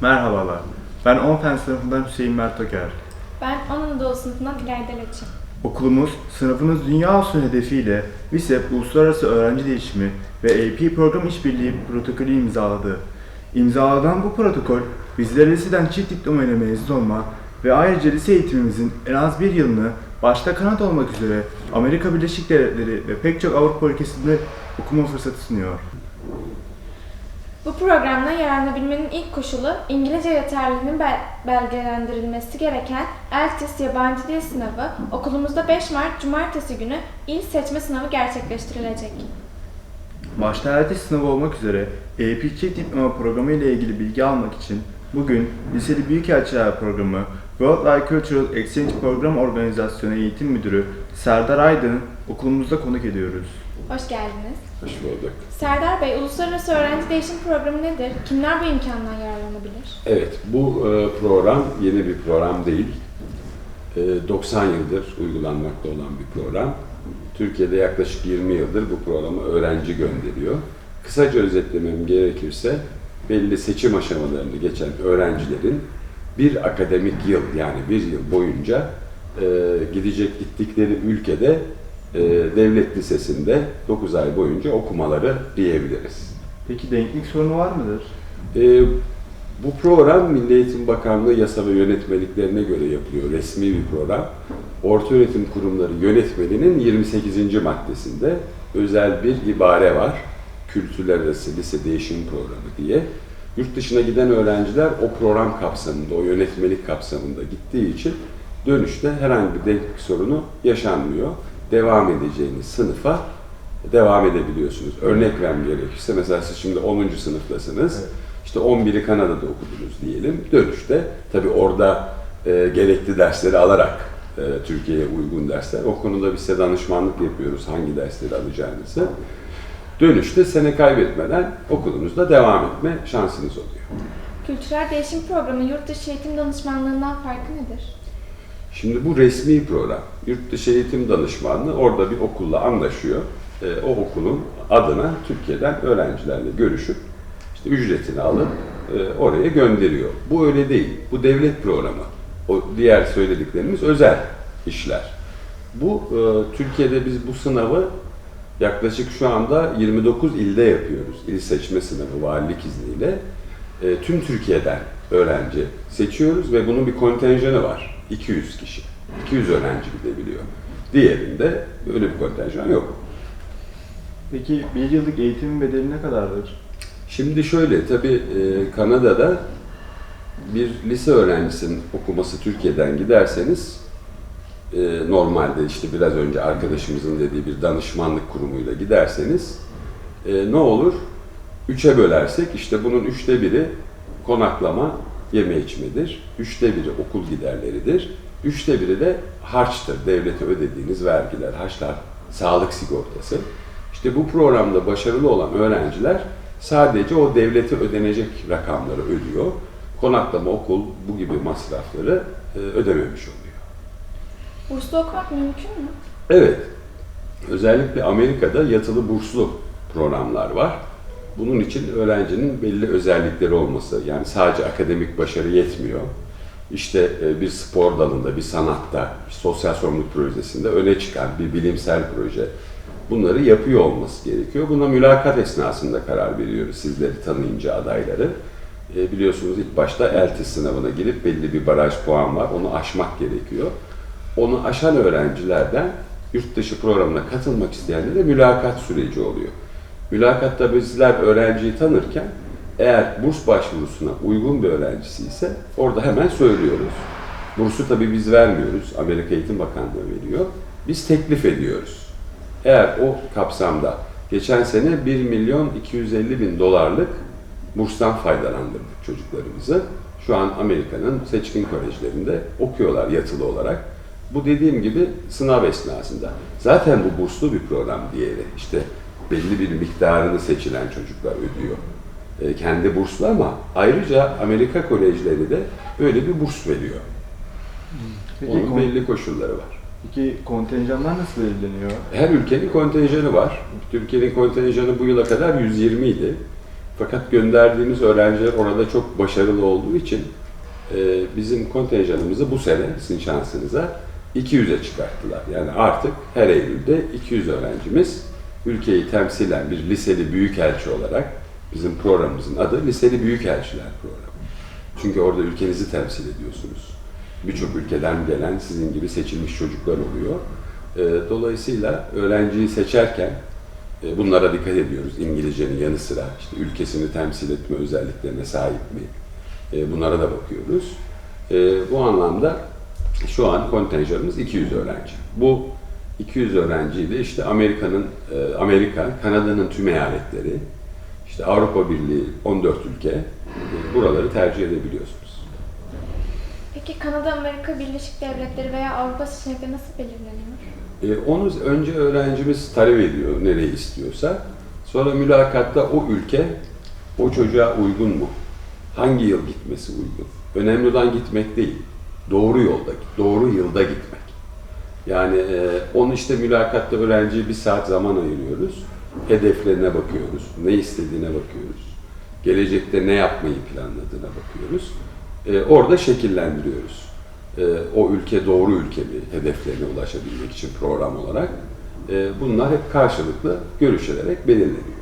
Merhabalar. Ben 10 fen sınıfından Hüseyin Mert Öker. Ben 10 Anadolu sınıfından İlayda Leçin. Okulumuz sınıfınız dünya olsun hedefiyle VİSEP Uluslararası Öğrenci Değişimi ve AP Program İşbirliği protokolü imzaladı. İmzalanan bu protokol bizlere liseden çift diploma ile mezun olma ve ayrıca lise eğitimimizin en az bir yılını başta Kanada olmak üzere Amerika Birleşik Devletleri ve pek çok Avrupa ülkesinde okuma fırsatı sunuyor. Bu programda yararlanabilmenin ilk koşulu İngilizce yeterliliğinin bel- belgelendirilmesi gereken ELTIS yabancı dil sınavı okulumuzda 5 Mart Cumartesi günü il seçme sınavı gerçekleştirilecek. Başta ELTIS sınavı olmak üzere Çift Diploma Programı ile ilgili bilgi almak için bugün Liseli Büyükelçiler Programı Worldwide Cultural Exchange Program Organizasyonu Eğitim Müdürü Serdar Aydın'ı okulumuzda konuk ediyoruz. Hoş geldiniz. Hoş bulduk. Serdar Bey, Uluslararası Öğrenci Değişim Programı nedir? Kimler bu imkandan yararlanabilir? Evet, bu e, program yeni bir program değil. E, 90 yıldır uygulanmakta olan bir program. Türkiye'de yaklaşık 20 yıldır bu programa öğrenci gönderiyor. Kısaca özetlemem gerekirse belli seçim aşamalarını geçen öğrencilerin bir akademik yıl yani bir yıl boyunca e, gidecek gittikleri ülkede e, devlet lisesinde 9 ay boyunca okumaları diyebiliriz. Peki denklik sorunu var mıdır? Ee, bu program Milli Eğitim Bakanlığı yasa ve yönetmeliklerine göre yapılıyor. Resmi bir program. Ortaöğretim Kurumları Yönetmeliğinin 28. maddesinde özel bir ibare var. Kültürler Arası Lise Değişim Programı diye. Yurt dışına giden öğrenciler o program kapsamında, o yönetmelik kapsamında gittiği için dönüşte herhangi bir denklik sorunu yaşanmıyor. Devam edeceğiniz sınıfa devam edebiliyorsunuz. Örnek vermem gerekirse mesela siz şimdi 10. sınıftasınız. Evet. İşte 11'i Kanada'da okudunuz diyelim. Dönüşte tabii orada e, gerekli dersleri alarak e, Türkiye'ye uygun dersler. O konuda biz size danışmanlık yapıyoruz hangi dersleri alacağınızı. Dönüşte sene kaybetmeden okulunuzda devam etme şansınız oluyor. Kültürel Değişim Programı yurt dışı eğitim danışmanlığından farkı nedir? Şimdi bu resmi program. Yurt dışı eğitim danışmanlığı orada bir okulla anlaşıyor. E, o okulun adına Türkiye'den öğrencilerle görüşüp işte ücretini alıp e, oraya gönderiyor. Bu öyle değil. Bu devlet programı. O diğer söylediklerimiz özel işler. Bu e, Türkiye'de biz bu sınavı yaklaşık şu anda 29 ilde yapıyoruz. İl seçme sınavı valilik izniyle. E, tüm Türkiye'den öğrenci seçiyoruz ve bunun bir kontenjanı var. 200 kişi. 200 öğrenci gidebiliyor. Diğerinde öyle bir kontenjan yok. Peki bir yıllık eğitimin bedeli ne kadardır? Şimdi şöyle, tabii e, Kanada'da bir lise öğrencisinin okuması Türkiye'den giderseniz e, normalde işte biraz önce arkadaşımızın dediği bir danışmanlık kurumuyla giderseniz e, ne olur? Üçe bölersek işte bunun üçte biri konaklama, yeme içmedir. Üçte biri okul giderleridir. Üçte biri de harçtır. Devlete ödediğiniz vergiler, harçlar, sağlık sigortası. İşte bu programda başarılı olan öğrenciler sadece o devlete ödenecek rakamları ödüyor. Konaklama, okul bu gibi masrafları e, ödememiş oluyor. Burslu okumak mümkün mü? Evet, özellikle Amerika'da yatılı burslu programlar var. Bunun için öğrencinin belli özellikleri olması, yani sadece akademik başarı yetmiyor. İşte e, bir spor dalında, bir sanatta, bir sosyal sorumluluk projesinde öne çıkan bir bilimsel proje, bunları yapıyor olması gerekiyor. Buna mülakat esnasında karar veriyoruz sizleri tanıyınca adayları. E, biliyorsunuz ilk başta ELTIS sınavına girip belli bir baraj puan var, onu aşmak gerekiyor. Onu aşan öğrencilerden yurt dışı programına katılmak isteyenlere mülakat süreci oluyor. Mülakatta bizler öğrenciyi tanırken eğer burs başvurusuna uygun bir öğrencisi ise orada hemen söylüyoruz. Bursu tabii biz vermiyoruz. Amerika Eğitim Bakanlığı veriyor. Biz teklif ediyoruz. Eğer o kapsamda geçen sene 1 milyon 250 bin dolarlık burstan faydalandırdık çocuklarımızı. Şu an Amerika'nın seçkin kolejlerinde okuyorlar yatılı olarak. Bu dediğim gibi sınav esnasında. Zaten bu burslu bir program diğeri. İşte belli bir miktarını seçilen çocuklar ödüyor. E, kendi burslu ama ayrıca Amerika kolejleri de böyle bir burs veriyor. Peki, Onun belli koşulları var. peki kontenjanlar nasıl belirleniyor? Her ülkenin kontenjanı var. Türkiye'nin kontenjanı bu yıla kadar 120 idi. Fakat gönderdiğimiz öğrenciler orada çok başarılı olduğu için e, bizim kontenjanımızı bu sene sizin şansınıza 200'e çıkarttılar. Yani artık her Eylül'de 200 öğrencimiz ülkeyi temsilen bir liseli büyükelçi olarak bizim programımızın adı Liseli Büyükelçiler Programı. Çünkü orada ülkenizi temsil ediyorsunuz. Birçok ülkeden gelen sizin gibi seçilmiş çocuklar oluyor. E, Dolayısıyla öğrenciyi seçerken e, bunlara dikkat ediyoruz. İngilizcenin yanı sıra işte ülkesini temsil etme özelliklerine sahip mi? E, Bunlara da bakıyoruz. E, Bu anlamda şu an kontenjanımız 200 öğrenci. Bu 200 öğrenciyi de işte Amerika'nın, e, Amerika, Kanada'nın tüm eyaletleri, işte Avrupa Birliği 14 ülke buraları tercih edebiliyorsunuz. Peki Kanada, Amerika Birleşik Devletleri veya Avrupa seçenekleri nasıl belirleniyor? E, onu önce öğrencimiz talep ediyor nereyi istiyorsa. Sonra mülakatta o ülke o çocuğa uygun mu? Hangi yıl gitmesi uygun? Önemli olan gitmek değil. Doğru yolda, doğru yılda gitmek. Yani e, onu işte mülakatta öğrenciye bir saat zaman ayırıyoruz. Hedeflerine bakıyoruz. Ne istediğine bakıyoruz. Gelecekte ne yapmayı planladığına bakıyoruz. E, orada şekillendiriyoruz. E, o ülke doğru ülke mi hedeflerine ulaşabilmek için program olarak. E, bunlar hep karşılıklı görüşülerek belirleniyor.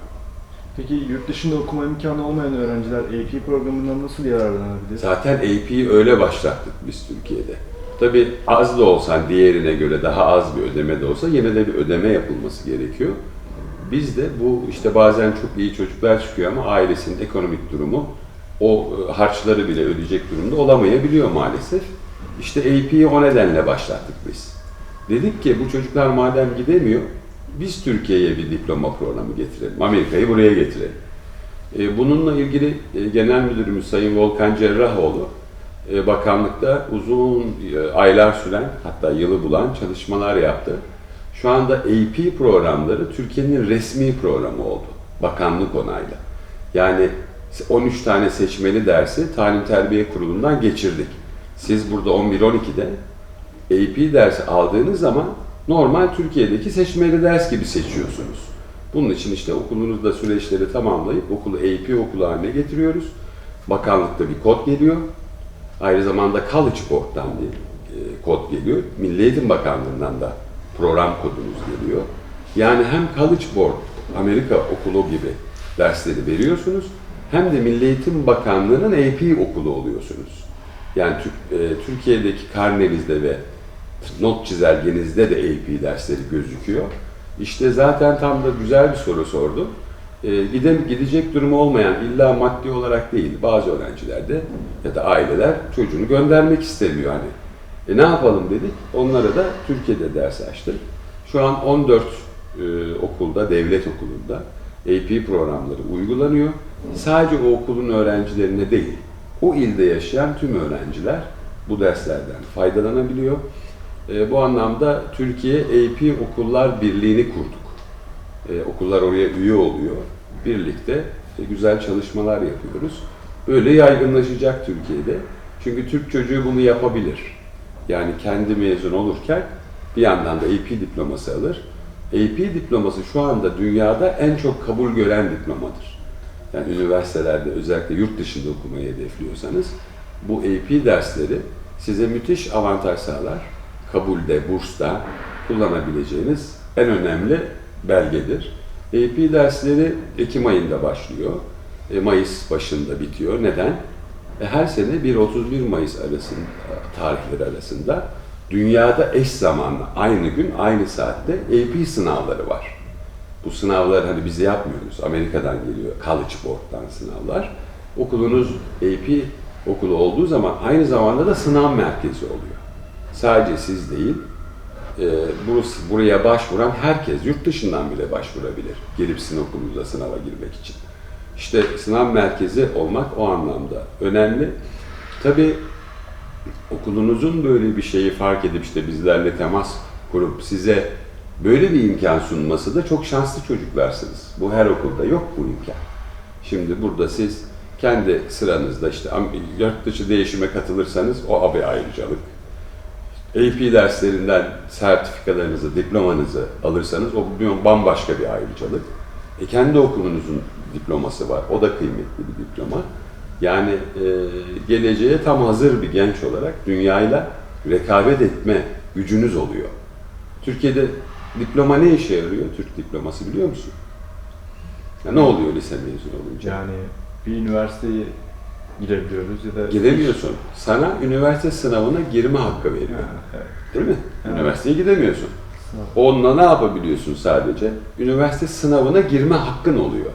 Peki yurt dışında okuma imkanı olmayan öğrenciler AP programından nasıl yararlanabilir? Zaten AP'yi öyle başlattık biz Türkiye'de. Tabii az da olsa diğerine göre daha az bir ödeme de olsa yine de bir ödeme yapılması gerekiyor. Biz de bu işte bazen çok iyi çocuklar çıkıyor ama ailesinin ekonomik durumu o e, harçları bile ödeyecek durumda olamayabiliyor maalesef. İşte AP'yi o nedenle başlattık biz. Dedik ki bu çocuklar madem gidemiyor, biz Türkiye'ye bir diploma programı getirelim. Amerika'yı buraya getirelim. E, Bununla ilgili e, Genel Müdürümüz Sayın Volkan Cerrahoğlu bakanlıkta uzun e, aylar süren hatta yılı bulan çalışmalar yaptı. Şu anda AP programları Türkiye'nin resmi programı oldu. Bakanlık onayla. Yani 13 tane seçmeli dersi Talim Terbiye Kurulu'ndan geçirdik. Siz burada 11-12'de AP dersi aldığınız zaman normal Türkiye'deki seçmeli ders gibi seçiyorsunuz. Bunun için işte okulunuzda süreçleri tamamlayıp okulu AP okulu haline getiriyoruz. Bakanlıkta bir kod geliyor. Aynı zamanda College Board'dan bir e, kod geliyor. Milli Eğitim Bakanlığı'ndan da program kodunuz geliyor. Yani hem College Board, Amerika okulu gibi dersleri veriyorsunuz hem de Milli Eğitim Bakanlığı'nın AP okulu oluyorsunuz. Yani e, Türkiye'deki karnenizde ve not çizelgenizde de AP dersleri gözüküyor. İşte zaten tam da güzel bir soru sordu. E, gide, gidecek durumu olmayan illa maddi olarak değil bazı öğrenciler de ya da aileler çocuğunu göndermek istemiyor hani. E ne yapalım dedik. Onlara da Türkiye'de ders açtık. Şu an 14 e, okulda, devlet okulunda AP programları uygulanıyor. Sadece o okulun öğrencilerine değil, o ilde yaşayan tüm öğrenciler bu derslerden faydalanabiliyor. E, bu anlamda Türkiye AP Okullar Birliği'ni kurduk. E, okullar oraya üye oluyor. Birlikte e, güzel çalışmalar yapıyoruz. Böyle yaygınlaşacak Türkiye'de. Çünkü Türk çocuğu bunu yapabilir. Yani kendi mezun olurken bir yandan da AP diploması alır. AP diploması şu anda dünyada en çok kabul gören diplomadır. Yani üniversitelerde özellikle yurt dışında okumayı hedefliyorsanız bu AP dersleri size müthiş avantaj sağlar. Kabulde, bursta kullanabileceğiniz en önemli belgedir. AP dersleri Ekim ayında başlıyor. E, Mayıs başında bitiyor. Neden? E, her sene 1-31 Mayıs arasında, tarihleri arasında dünyada eş zamanlı aynı gün aynı saatte AP sınavları var. Bu sınavlar hani biz yapmıyoruz. Amerika'dan geliyor. College Board'dan sınavlar. Okulunuz AP okulu olduğu zaman aynı zamanda da sınav merkezi oluyor. Sadece siz değil, e, burası, buraya başvuran herkes yurt dışından bile başvurabilir. Gelip sizin okulunuzda sınava girmek için. İşte sınav merkezi olmak o anlamda önemli. Tabii okulunuzun böyle bir şeyi fark edip işte bizlerle temas kurup size böyle bir imkan sunması da çok şanslı çocuklarsınız. Bu her okulda yok bu imkan. Şimdi burada siz kendi sıranızda işte yurt dışı değişime katılırsanız o bir ayrıcalık. AP derslerinden sertifikalarınızı, diplomanızı alırsanız o bir bambaşka bir ayrıcalık. E, kendi okulunuzun diploması var. O da kıymetli bir diploma. Yani e, geleceğe tam hazır bir genç olarak dünyayla rekabet etme gücünüz oluyor. Türkiye'de diploma ne işe yarıyor? Türk diploması biliyor musun? Ya ne oluyor lise mezunu olunca? Yani bir üniversiteye girebiliyoruz ya da... Gidemiyorsun. Sana üniversite sınavına girme hakkı veriyor. Ha, evet. Değil mi? Evet. Üniversiteye gidemiyorsun. Sınav. Onunla ne yapabiliyorsun sadece? Üniversite sınavına girme hakkın oluyor.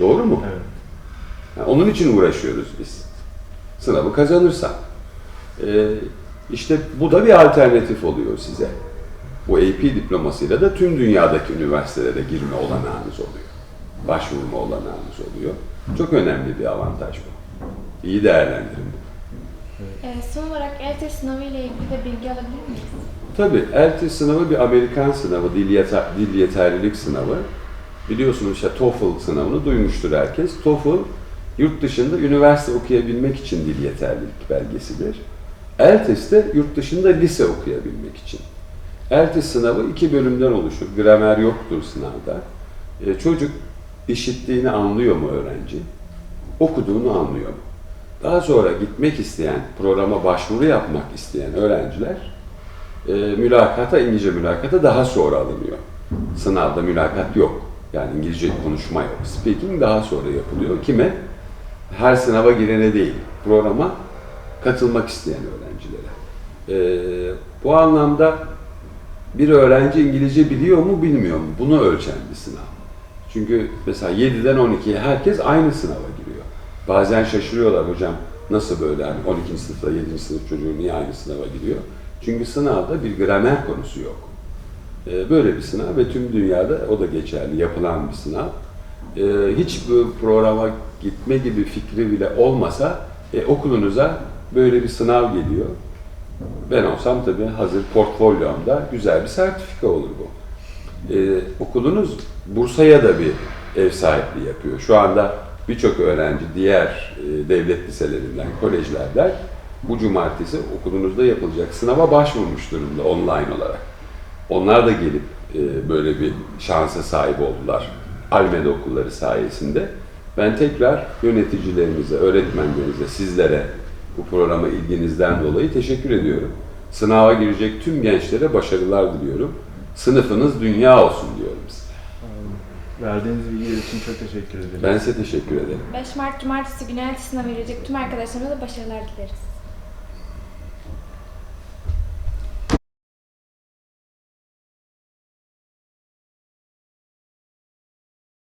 Doğru mu? Evet. Yani onun için uğraşıyoruz biz. Sınavı kazanırsan. Ee, işte bu da bir alternatif oluyor size. Bu AP diplomasıyla da tüm dünyadaki üniversitelere girme olanağınız oluyor. Başvurma olanağınız oluyor. Çok önemli bir avantaj bu. İyi değerlendirin. Ee, son olarak ELTE sınavı ile ilgili de bilgi alabilir miyiz? Tabii ELTE sınavı bir Amerikan sınavı, dil, yeter, dil yeterlilik sınavı. Biliyorsunuz işte TOEFL sınavını duymuştur herkes. TOEFL yurt dışında üniversite okuyabilmek için dil yeterlilik belgesidir. ELTES de yurt dışında lise okuyabilmek için. ELTES sınavı iki bölümden oluşur. Gramer yoktur sınavda. E, çocuk işittiğini anlıyor mu öğrenci? Okuduğunu anlıyor mu? Daha sonra gitmek isteyen, programa başvuru yapmak isteyen öğrenciler e, mülakata, İngilizce mülakata daha sonra alınıyor. Sınavda mülakat yok. Yani İngilizce konuşma yok. Speaking daha sonra yapılıyor. Kime? Her sınava girene değil. Programa katılmak isteyen öğrencilere. E, bu anlamda bir öğrenci İngilizce biliyor mu bilmiyor mu? Bunu ölçen bir sınav. Çünkü mesela 7'den 12'ye herkes aynı sınava. Bazen şaşırıyorlar hocam nasıl böyle hani 12. sınıfta 7. sınıf çocuğu niye aynı sınava giriyor? Çünkü sınavda bir gramer konusu yok. Ee, Böyle bir sınav ve tüm dünyada o da geçerli yapılan bir sınav. Ee, Hiç bu programa gitme gibi fikri bile olmasa e, okulunuza böyle bir sınav geliyor. Ben olsam tabii hazır portfolyomda güzel bir sertifika olur bu. Ee, okulunuz Bursa'ya da bir ev sahipliği yapıyor. Şu anda birçok öğrenci diğer e, devlet liselerinden, kolejlerden bu cumartesi okulunuzda yapılacak sınava başvurmuş durumda online olarak. Onlar da gelip e, böyle bir şansa sahip oldular. Almeda okulları sayesinde. Ben tekrar yöneticilerimize, öğretmenlerinize, sizlere bu programa ilginizden dolayı teşekkür ediyorum. Sınava girecek tüm gençlere başarılar diliyorum. Sınıfınız dünya olsun diyorum size. Verdiğiniz bilgiler için çok teşekkür ederim. Ben size teşekkür ederim. 5 Mart Cumartesi günü ELTE sınavı verecek tüm arkadaşlarıma da başarılar dileriz.